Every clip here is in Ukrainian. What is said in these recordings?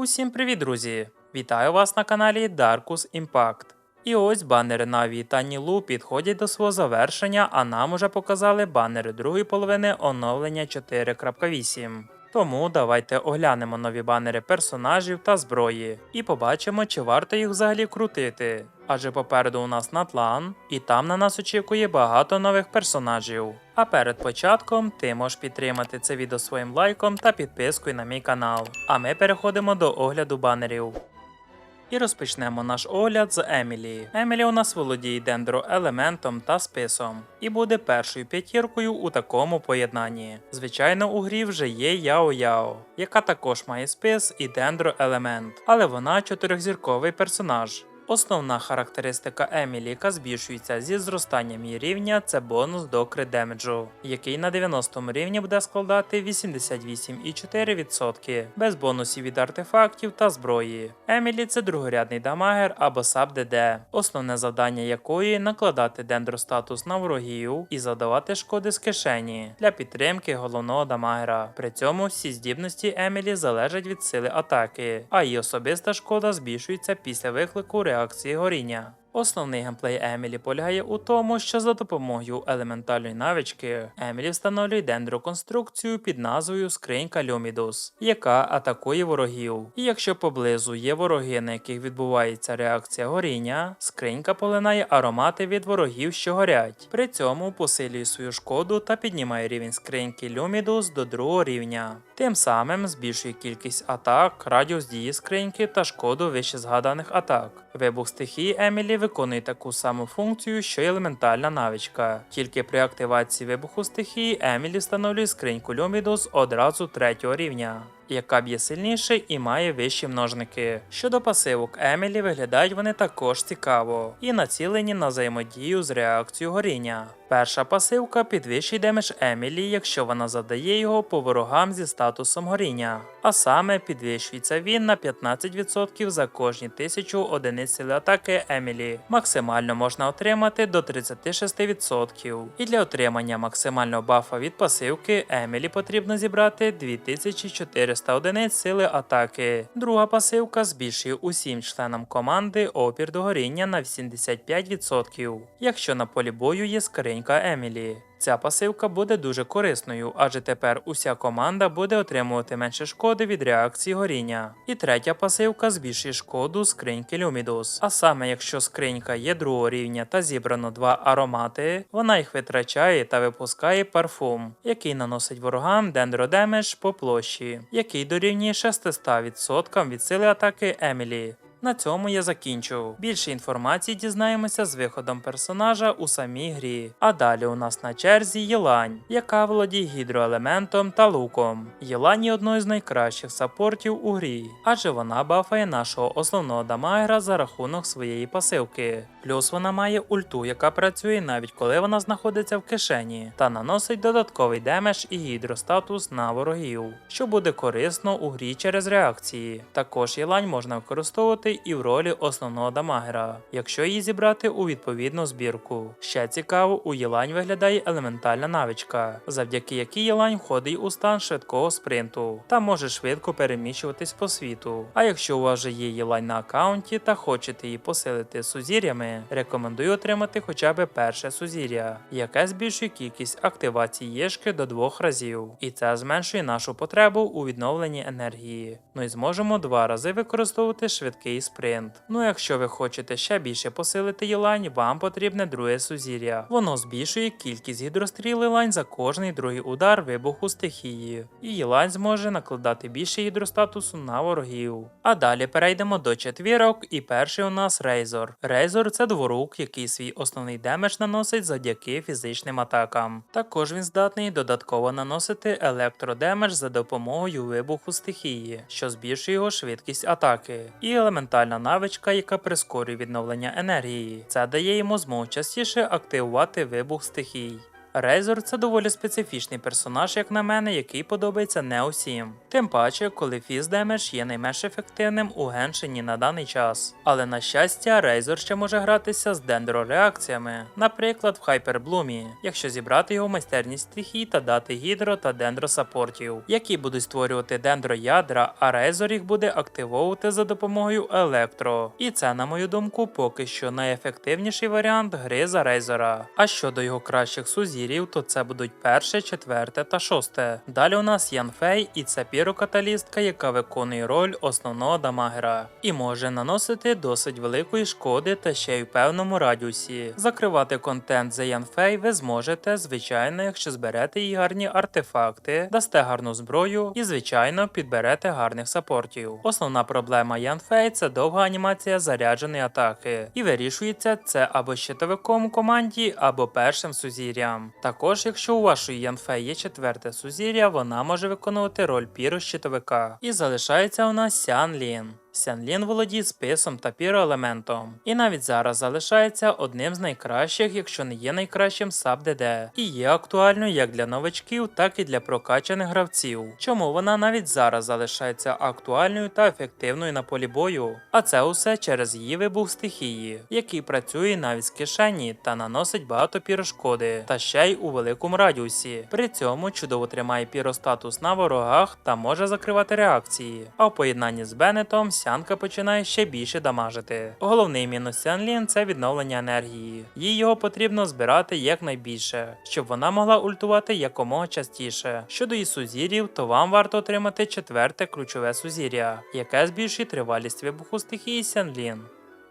Усім привіт, друзі! Вітаю вас на каналі Darkus Impact. І ось банери Наві та Нілу підходять до свого завершення, а нам уже показали банери другої половини оновлення 4.8. Тому давайте оглянемо нові банери персонажів та зброї і побачимо, чи варто їх взагалі крутити. Адже попереду у нас Натлан, і там на нас очікує багато нових персонажів. А перед початком ти можеш підтримати це відео своїм лайком та підпискою на мій канал. А ми переходимо до огляду банерів. І розпочнемо наш огляд з Емілі. Емілі у нас володіє дендроелементом та списом, і буде першою п'ятіркою у такому поєднанні. Звичайно, у грі вже є Яо Яо, яка також має спис і дендроелемент, але вона чотирьохзірковий персонаж. Основна характеристика Емілі, яка збільшується зі зростанням її рівня, це бонус до крит демеджу, який на 90 рівні буде складати 88,4% без бонусів від артефактів та зброї. Емілі це другорядний дамагер або саб ДД, основне завдання якої накладати дендростатус на ворогів і задавати шкоди з кишені для підтримки головного дамагера. При цьому всі здібності Емілі залежать від сили атаки, а її особиста шкода збільшується після виклику реакції горіння. Основний геймплей Емілі полягає у тому, що за допомогою елементальної навички Емілі встановлює дендроконструкцію під назвою Скринька Люмідус, яка атакує ворогів. І якщо поблизу є вороги, на яких відбувається реакція горіння, скринька полинає аромати від ворогів, що горять. При цьому посилює свою шкоду та піднімає рівень скриньки Люмідус до другого рівня. Тим самим збільшує кількість атак, радіус дії скриньки та шкоду вище згаданих атак. Вибух стихії Емілі виконує таку саму функцію, що й елементальна навичка. Тільки при активації вибуху стихії Емілі встановлює скриньку Люмідус одразу третього рівня. Яка б'є сильніше і має вищі множники. Щодо пасивок Емілі, виглядають вони також цікаво і націлені на взаємодію з реакцією горіння. Перша пасивка підвищує демедж Емілі, якщо вона задає його по ворогам зі статусом горіння. А саме підвищується він на 15% за кожні 1000 одиниць сили атаки Емілі. Максимально можна отримати до 36%. І для отримання максимального бафа від пасивки Емілі потрібно зібрати 2400 одиниць сили атаки. Друга пасивка збільшує усім членам команди опір до горіння на 85%, якщо на полі бою є скринька Емілі. Ця пасивка буде дуже корисною, адже тепер уся команда буде отримувати менше шкоди від реакції горіння. І третя пасивка збільшує шкоду скриньки Люмідус. А саме якщо скринька є другого рівня та зібрано два аромати, вона їх витрачає та випускає парфум, який наносить ворогам дендродемедж по площі, який дорівнює 600% від сили атаки Емілі. На цьому я закінчу. Більше інформації дізнаємося з виходом персонажа у самій грі. А далі у нас на черзі Єлань, яка володіє гідроелементом та луком. Єлань є одною з найкращих саппортів у грі, адже вона бафає нашого основного дамагера за рахунок своєї пасивки. Плюс вона має ульту, яка працює навіть коли вона знаходиться в кишені, та наносить додатковий демедж і гідростатус на ворогів, що буде корисно у грі через реакції. Також Єлань можна використовувати і в ролі основного дамагера, якщо її зібрати у відповідну збірку. Ще цікаво, у Єлань виглядає елементальна навичка, завдяки якій Єлань входить у стан швидкого спринту та може швидко переміщуватись по світу. А якщо у вас вже є Єлань на аккаунті та хочете її посилити сузір'ями, рекомендую отримати хоча б перше сузір'я, яке збільшує кількість активацій єшки до двох разів, і це зменшує нашу потребу у відновленні енергії. Ну і зможемо два рази використовувати швидкий спринт. Ну якщо ви хочете ще більше посилити Єлань, вам потрібне друге сузір'я. Воно збільшує кількість гідростріл Єлань за кожний другий удар вибуху стихії. І Єлань зможе накладати більше гідростатусу на ворогів. А далі перейдемо до четвірок, і перший у нас Рейзор. Рейзор це дворук, який свій основний демедж наносить завдяки фізичним атакам. Також він здатний додатково наносити електродемедж за допомогою вибуху стихії, що збільшує його швидкість атаки. І елементальна навичка, яка прискорює відновлення енергії. Це дає йому змогу частіше активувати вибух стихій. Рейзор це доволі специфічний персонаж, як на мене, який подобається не усім. Тим паче, коли фіз демедж є найменш ефективним у геншині на даний час. Але на щастя, Рейзор ще може гратися з дендрореакціями, наприклад, в Хайперблумі, якщо зібрати його майстерність стихій та дати гідро та дендросапортів, які будуть створювати дендроядра, а Рейзор їх буде активовувати за допомогою електро. І це, на мою думку, поки що найефективніший варіант гри за Рейзора. А щодо його кращих сузір'їв, то це будуть перше, четверте та шосте. Далі у нас Ян Фей, і це пірокаталістка, яка виконує роль основного дамагера і може наносити досить великої шкоди та ще й в певному радіусі. Закривати контент за Ян Фей ви зможете, звичайно, якщо зберете їй гарні артефакти, дасте гарну зброю і, звичайно, підберете гарних сапортів. Основна проблема Ян Фей це довга анімація зарядженої атаки, і вирішується це або щитовиком у команді, або першим сузір'ям. Також, якщо у вашої Янфей є четверте сузір'я, вона може виконувати роль піру щитовика. І залишається у нас Сян Лін. Сянлін володіє списом та піроелементом, і навіть зараз залишається одним з найкращих, якщо не є найкращим саб ДД, і є актуальною як для новачків, так і для прокачаних гравців. Чому вона навіть зараз залишається актуальною та ефективною на полі бою? А це усе через її вибух стихії, який працює навіть з кишені та наносить багато пірошкоди, та ще й у великому радіусі. При цьому чудово тримає піростатус на ворогах та може закривати реакції. А в поєднанні з Беннетом Сянка починає ще більше дамажити. Головний мінус Сянлін це відновлення енергії. Їй його потрібно збирати якнайбільше, щоб вона могла ультувати якомога частіше. Щодо її сузір'їв, то вам варто отримати четверте ключове сузір'я, яке збільшує тривалість вибуху стихії Сянлін.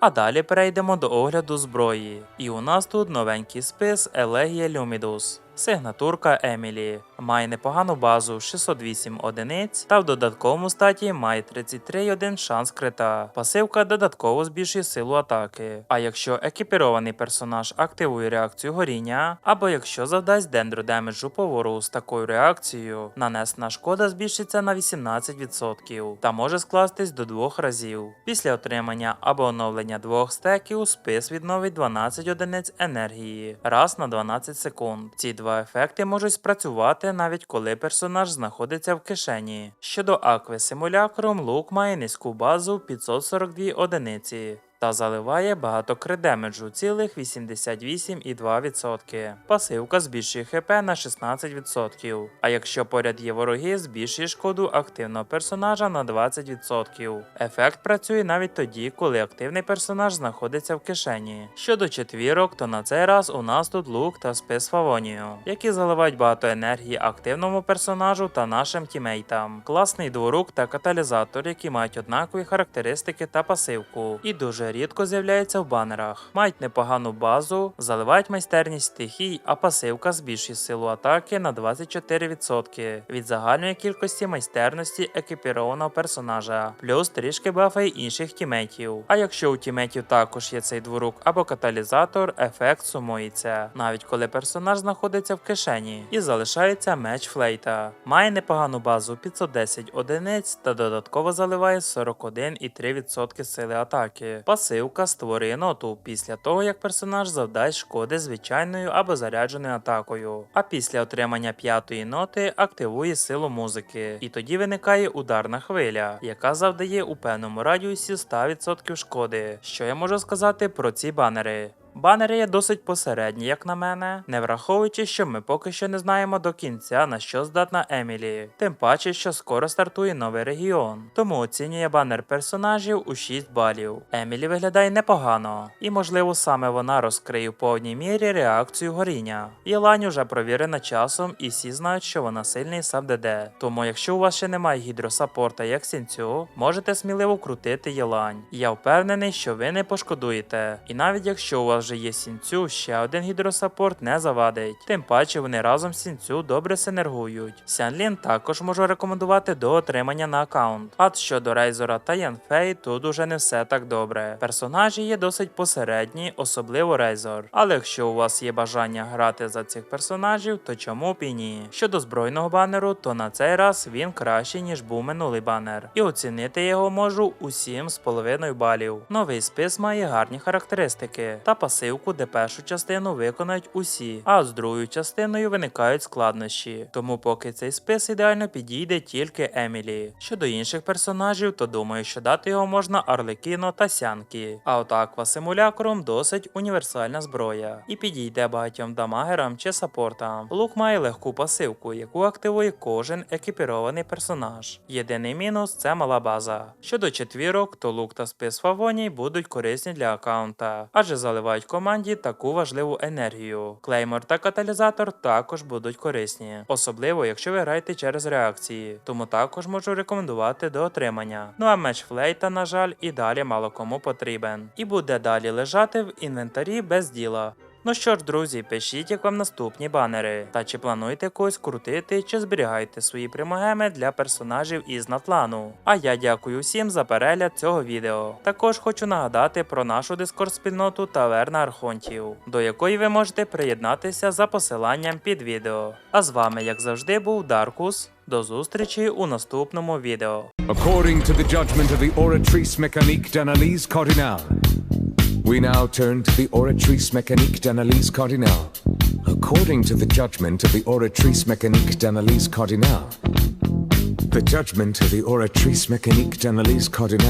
А далі перейдемо до огляду зброї. І у нас тут новенький спис Елегія Люмідус. Сигнатурка Емілі має непогану базу 608 одиниць та в додатковому статі має 33,1 шанс крита. Пасивка додатково збільшує силу атаки. А якщо екіпірований персонаж активує реакцію горіння, або якщо завдасть дендро демеджу по з такою реакцією, нанесена шкода збільшиться на 18% та може скластись до двох разів. Після отримання або оновлення двох стеків спис відновить 12 одиниць енергії раз на 12 секунд. Ці два ефекти можуть спрацювати навіть коли персонаж знаходиться в кишені. Щодо акви симулякром, лук має низьку базу 542 одиниці. Та заливає багато кридемеджу цілих 88,2%. Пасивка збільшує ХП на 16%. А якщо поряд є вороги, збільшує шкоду активного персонажа на 20%. Ефект працює навіть тоді, коли активний персонаж знаходиться в кишені. Щодо четвірок, то на цей раз у нас тут лук та спис Фавонію, які заливають багато енергії активному персонажу та нашим тімейтам. Класний дворук та каталізатор, які мають однакові характеристики та пасивку, і дуже рідко з'являються в банерах. Мають непогану базу, заливають майстерність стихій, а пасивка збільшує силу атаки на 24% від загальної кількості майстерності екіпірованого персонажа, плюс трішки бафає інших тімейтів. А якщо у тімейтів також є цей дворук або каталізатор, ефект сумується, навіть коли персонаж знаходиться в кишені і залишається меч флейта. Має непогану базу 510 одиниць та додатково заливає 41,3% сили атаки. Пасивка створює ноту після того, як персонаж завдасть шкоди звичайною або зарядженою атакою. А після отримання п'ятої ноти активує силу музики. І тоді виникає ударна хвиля, яка завдає у певному радіусі 100% шкоди. Що я можу сказати про ці банери? Банери є досить посередні, як на мене, не враховуючи, що ми поки що не знаємо до кінця на що здатна Емілі, тим паче, що скоро стартує новий регіон. Тому оцінює банер персонажів у 6 балів. Емілі виглядає непогано, і можливо саме вона розкриє в повній мірі реакцію горіння. Єлань уже провірена часом, і всі знають, що вона сильний саб ДД. Тому, якщо у вас ще немає гідросапорта як сінцю, можете сміливо крутити Єлань. Я впевнений, що ви не пошкодуєте. І навіть якщо у вас вже є сінцю, ще один гідросапорт не завадить. Тим паче вони разом з сінцю добре синергують. Сянлін також можу рекомендувати до отримання на аккаунт. А щодо Рейзора та Янфей, тут уже не все так добре. Персонажі є досить посередні, особливо Рейзор. Але якщо у вас є бажання грати за цих персонажів, то чому б і ні? Щодо збройного банеру, то на цей раз він кращий, ніж був минулий банер. І оцінити його можу у 7,5 балів. Новий спис має гарні характеристики та пасивку, де першу частину виконають усі, а з другою частиною виникають складнощі. Тому поки цей спис ідеально підійде тільки Емілі. Щодо інших персонажів, то думаю, що дати його можна Арлекіно та Сянкі. А от Аква досить універсальна зброя і підійде багатьом дамагерам чи саппортам. Лук має легку пасивку, яку активує кожен екіпірований персонаж. Єдиний мінус це мала база. Щодо четвірок, то лук та спис Фавоній будуть корисні для аккаунта, адже заливають команді таку важливу енергію. Клеймор та каталізатор також будуть корисні, особливо якщо ви граєте через реакції, тому також можу рекомендувати до отримання. Ну а меч флейта, на жаль, і далі мало кому потрібен, і буде далі лежати в інвентарі без діла. Ну що ж, друзі, пишіть, як вам наступні банери, та чи плануєте когось крутити, чи зберігаєте свої примогеми для персонажів із Натлану. А я дякую всім за перегляд цього відео. Також хочу нагадати про нашу дискорд спільноту Таверна Архонтів, до якої ви можете приєднатися за посиланням під відео. А з вами, як завжди, був Даркус. До зустрічі у наступному відео. According to the judgment of the oratrice mécanique d'analyse cardinale, we now turn to the oratrice mécanique d'analyse cardinale. According to the judgment of the oratrice mécanique d'analyse cardinale, the judgment of the oratrice mécanique d'analyse cardinale.